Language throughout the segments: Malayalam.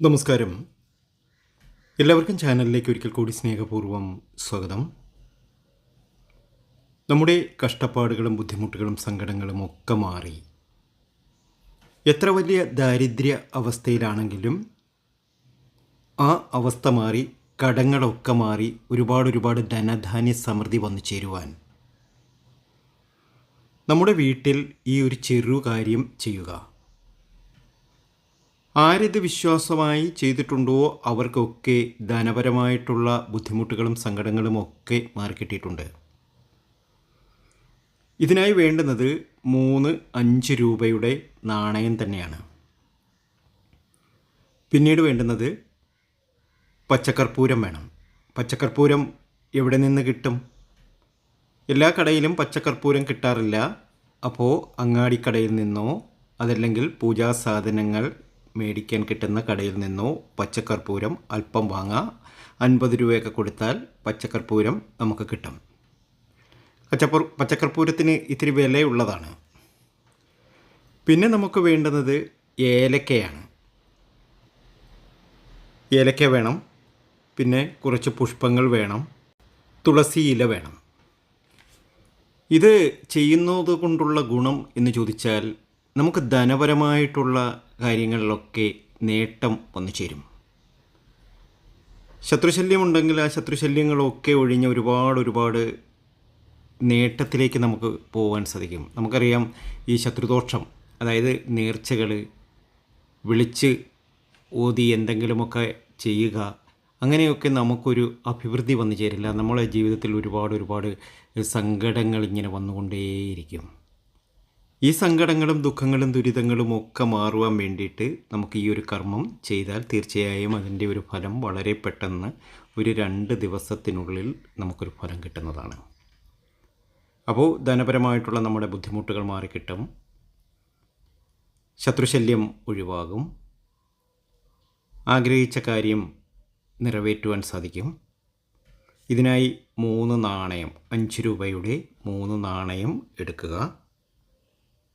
നമസ്കാരം. എല്ലാവർക്കും ചാനലിലേക്ക് ഒരിക്കൽ കൂടി സ്നേഹപൂർവം സ്വാഗതം. നമ്മുടെ കഷ്ടപ്പാടുകളും ബുദ്ധിമുട്ടുകളും സങ്കടങ്ങളും ഒക്കെ മാറി. എത്ര വലിയ ദാരിദ്ര്യ അവസ്ഥയിലാണെങ്കിലും ആ അവസ്ഥ മാറി കടങ്ങളൊക്കെ മാറി ഒരുപാട് ഒരുപാട് ധനധാന്യ സമൃദ്ധി വന്നു ചേരുവാൻ. നമ്മുടെ വീട്ടിൽ ഈ ഒരു ചെറു കാര്യം ചെയ്യുക. ആരിത് വിശ്വാസമായി ചെയ്തിട്ടുണ്ടോ അവർക്കൊക്കെ ധനപരമായിട്ടുള്ള ബുദ്ധിമുട്ടുകളും സങ്കടങ്ങളും ഒക്കെ മാറിക്കിട്ടിയിട്ടുണ്ട്. ഇതിനായി വേണ്ടുന്നത് മൂന്ന് അഞ്ച് രൂപയുടെ നാണയം തന്നെയാണ്. പിന്നീട് വേണ്ടുന്നത് പച്ചക്കർപ്പൂരം വേണം. പച്ചക്കർപ്പൂരം എവിടെ നിന്ന് കിട്ടും? എല്ലാ കടയിലും പച്ചക്കർപ്പൂരം കിട്ടാറില്ല. അപ്പോൾ അങ്ങാടിക്കടയിൽ നിന്നോ അതല്ലെങ്കിൽ പൂജാ സാധനങ്ങൾ മേടിക്കാൻ കിട്ടുന്ന കടയിൽ നിന്നോ പച്ചക്കർപ്പൂരം അല്പം വാങ്ങാം. അൻപത് രൂപയൊക്കെ കൊടുത്താൽ പച്ചക്കർപ്പൂരം നമുക്ക് കിട്ടും. കച്ചപ്പൂർ പച്ചക്കർപ്പൂരത്തിന് ഇത്തിരി വിലയുള്ളതാണ്. പിന്നെ നമുക്ക് വേണ്ടുന്നത് ഏലക്കയാണ്. ഏലക്ക വേണം. പിന്നെ കുറച്ച് പുഷ്പങ്ങൾ വേണം. തുളസി ഇല വേണം. ഇത് ചെയ്യുന്നത് കൊണ്ടുള്ള ഗുണം എന്ന് ചോദിച്ചാൽ നമുക്ക് ധനപരമായിട്ടുള്ള കാര്യങ്ങളിലൊക്കെ നേട്ടം വന്നു ചേരും. ശത്രുശല്യമുണ്ടെങ്കിൽ ആ ശത്രുശല്യങ്ങളൊക്കെ ഒഴിഞ്ഞ് ഒരുപാട് ഒരുപാട് നേട്ടത്തിലേക്ക് നമുക്ക് പോകാൻ സാധിക്കും. നമുക്കറിയാം ഈ ശത്രുദോഷം അതായത് നേർച്ചകൾ വിളിച്ച് ഓതി എന്തെങ്കിലുമൊക്കെ ചെയ്യുക അങ്ങനെയൊക്കെ നമുക്കൊരു അഭിവൃദ്ധി വന്നു ചേരില്ല. നമ്മളെ ജീവിതത്തിൽ ഒരുപാട് ഒരുപാട് സങ്കടങ്ങൾ ഇങ്ങനെ വന്നുകൊണ്ടേയിരിക്കും. ഈ സങ്കടങ്ങളും ദുഃഖങ്ങളും ദുരിതങ്ങളും ഒക്കെ മാറുവാൻ വേണ്ടിയിട്ട് നമുക്ക് ഈ ഒരു കർമ്മം ചെയ്താൽ തീർച്ചയായും അതിന്റെ ഒരു ഫലം വളരെ പെട്ടെന്ന് ഒരു രണ്ട് ദിവസത്തിനുള്ളിൽ നമുക്കൊരു ഫലം കിട്ടുന്നതാണ്. അപ്പോൾ ധനപരമായിട്ടുള്ള നമ്മുടെ ബുദ്ധിമുട്ടുകൾ മാറിക്കിട്ടും. ശത്രുശല്യം ഒഴിവാകും. ആഗ്രഹിച്ച കാര്യം നിറവേറ്റുവാൻ സാധിക്കും. ഇതിനായി മൂന്ന് നാണയം അഞ്ച് രൂപയുടെ മൂന്ന് നാണയം എടുക്കുക.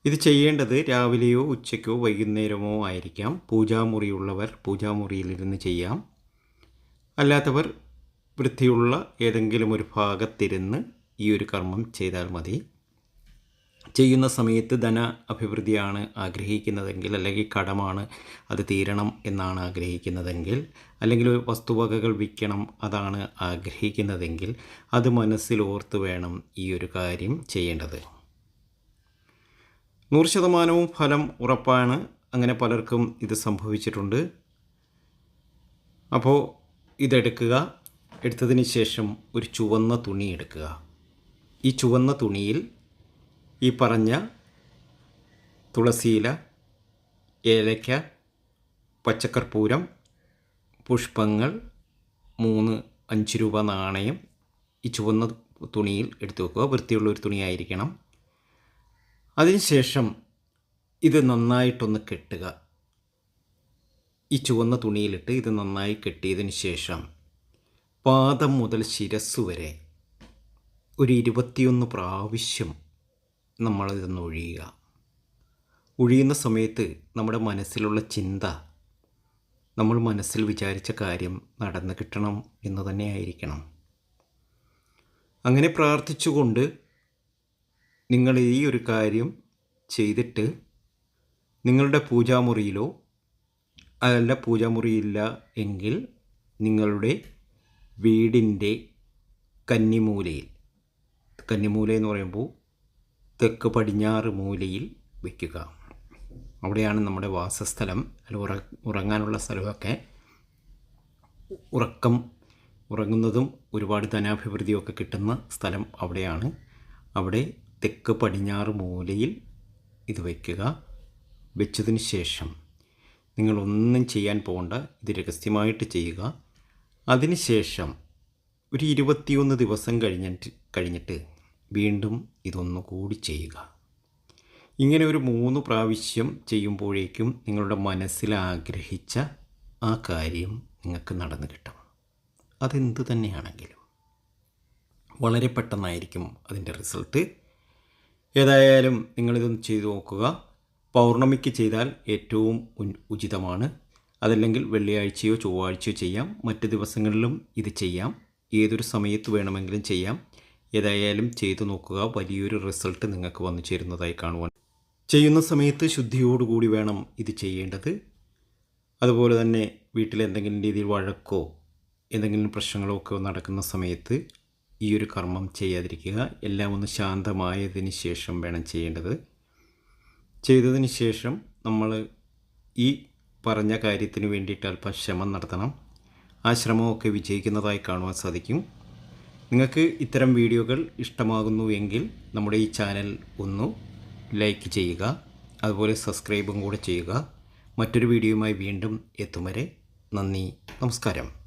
ഇത് ചെയ്യേണ്ടത് രാവിലെയോ ഉച്ചയ്ക്കോ വൈകുന്നേരമോ ആയിരിക്കാം. പൂജാമുറിയുള്ളവർ പൂജാമുറിയിലിരുന്ന് ചെയ്യാം. അല്ലാത്തവർ വൃത്തിയുള്ള ഏതെങ്കിലും ഒരു ഭാഗത്തിരുന്ന് ഈ ഒരു കർമ്മം ചെയ്താൽ മതി. ചെയ്യുന്ന സമയത്ത് ധന അഭിവൃദ്ധിയാണ് ആഗ്രഹിക്കുന്നതെങ്കിൽ അല്ലെങ്കിൽ കടമാണ് അത് തീരണം എന്നാണ് ആഗ്രഹിക്കുന്നതെങ്കിൽ അല്ലെങ്കിൽ ഒരു വസ്തുവകകൾ വിൽക്കണം അതാണ് ആഗ്രഹിക്കുന്നതെങ്കിൽ അത് മനസ്സിൽ ഓർത്ത് വേണം ഈ ഒരു കാര്യം ചെയ്യേണ്ടത്. നൂറ് ശതമാനവും ഫലം ഉറപ്പാണ്. അങ്ങനെ പലർക്കും ഇത് സംഭവിച്ചിട്ടുണ്ട്. അപ്പോൾ ഇതെടുക്കുക. എടുത്തതിന് ശേഷം ഒരു ചുവന്ന തുണി എടുക്കുക. ഈ ചുവന്ന തുണിയിൽ ഈ പറഞ്ഞ തുളസിയില ഏലയ്ക്ക പച്ചക്കർപ്പൂരം പുഷ്പങ്ങൾ മൂന്ന് അഞ്ച് രൂപ നാണയം ഈ ചുവന്ന തുണിയിൽ എടുത്തു വെക്കുക. വൃത്തിയുള്ള ഒരു തുണിയായിരിക്കണം. അതിനുശേഷം ഇത് നന്നായിട്ടൊന്ന് കെട്ടുക. ഈ ചുവന്ന തുണിയിലിട്ട് ഇത് നന്നായി കെട്ടിയതിന് ശേഷം പാദം മുതൽ ശിരസ് വരെ ഒരു ഇരുപത്തിയൊന്ന് പ്രാവശ്യം നമ്മളിതൊന്ന് ഒഴിയുക. ഒഴിയുന്ന സമയത്ത് നമ്മുടെ മനസ്സിലുള്ള ചിന്ത നമ്മൾ മനസ്സിൽ വിചാരിച്ച കാര്യം നടന്നു കിട്ടണം എന്ന് തന്നെ ആയിരിക്കണം. അങ്ങനെ പ്രാർത്ഥിച്ചുകൊണ്ട് നിങ്ങൾ ഈ ഒരു കാര്യം ചെയ്തിട്ട് നിങ്ങളുടെ പൂജാമുറിയിലോ അതല്ല പൂജാമുറിയില്ല എങ്കിൽ നിങ്ങളുടെ വീടിന്റെ കന്നിമൂലയിൽ കന്നിമൂല എന്ന് പറയുമ്പോൾ തെക്ക് പടിഞ്ഞാറ് മൂലയിൽ വയ്ക്കുക അവിടെയാണ് നമ്മുടെ വാസസ്ഥലം. അല്ല ഉറ ഉറങ്ങാനുള്ള സ്ഥലമൊക്കെ ഉറക്കം ഉറങ്ങുന്നതും ഒരുപാട് ധനാഭിവൃദ്ധിയൊക്കെ കിട്ടുന്ന സ്ഥലം അവിടെയാണ്. അവിടെ തെക്ക് പടിഞ്ഞാറ് മൂലയിൽ ഇത് വയ്ക്കുക. വെച്ചതിന് ശേഷം നിങ്ങളൊന്നും ചെയ്യാൻ പോകണ്ട ഇത് രഹസ്യമായിട്ട് ചെയ്യുക. അതിനുശേഷം ഒരു ഇരുപത്തിയൊന്ന് ദിവസം കഴിഞ്ഞിട്ട് കഴിഞ്ഞിട്ട് വീണ്ടും ഇതൊന്നുകൂടി ചെയ്യുക. ഇങ്ങനെ ഒരു മൂന്ന് പ്രാവശ്യം ചെയ്യുമ്പോഴേക്കും നിങ്ങളുടെ മനസ്സിൽ ആഗ്രഹിച്ച ആ കാര്യം നിങ്ങൾക്ക് നടന്നു കിട്ടും. അതെന്ത് തന്നെയാണെങ്കിലും. വളരെ പെട്ടെന്നായിരിക്കും അതിന്റെ റിസൾട്ട്. ഏതായാലും നിങ്ങളിതൊന്ന് ചെയ്തു നോക്കുക. പൗർണമിക്ക് ചെയ്താൽ ഏറ്റവും ഉചിതമാണ്. അതല്ലെങ്കിൽ വെള്ളിയാഴ്ചയോ ചൊവ്വാഴ്ചയോ ചെയ്യാം. മറ്റ് ദിവസങ്ങളിലും ഇത് ചെയ്യാം. ഏതൊരു സമയത്ത് വേണമെങ്കിലും ചെയ്യാം. ഏതായാലും ചെയ്തു നോക്കുക. വലിയൊരു റിസൾട്ട് നിങ്ങൾക്ക് വന്നു ചേരുന്നതായി കാണുവാൻ. ചെയ്യുന്ന സമയത്ത് ശുദ്ധിയോടുകൂടി വേണം ഇത് ചെയ്യേണ്ടത്. അതുപോലെ തന്നെ വീട്ടിൽ എന്തെങ്കിലും രീതിയിൽ വഴക്കോ എന്തെങ്കിലും പ്രശ്നങ്ങളോ ഒക്കെ നടക്കുന്ന സമയത്ത് ഈ ഒരു കർമ്മം ചെയ്യാതിരിക്കുക. എല്ലാം ഒന്ന് ശാന്തമായതിന് ശേഷം വേണം ചെയ്യേണ്ടത്. ചെയ്തതിന് ശേഷം നമ്മൾ ഈ പറഞ്ഞ കാര്യത്തിന് വേണ്ടിയിട്ട് അല്പം ശ്രമം നടത്തണം. ആ ശ്രമമൊക്കെ വിജയിക്കുന്നതായി കാണുവാൻ സാധിക്കും. നിങ്ങൾക്ക് ഇത്തരം വീഡിയോകൾ ഇഷ്ടമാകുന്നു എങ്കിൽ നമ്മുടെ ഈ ചാനൽ ഒന്ന് ലൈക്ക് ചെയ്യുക. അതുപോലെ സബ്സ്ക്രൈബും കൂടെ ചെയ്യുക. മറ്റൊരു വീഡിയോയുമായി വീണ്ടും എത്തും വരെ നന്ദി. നമസ്കാരം.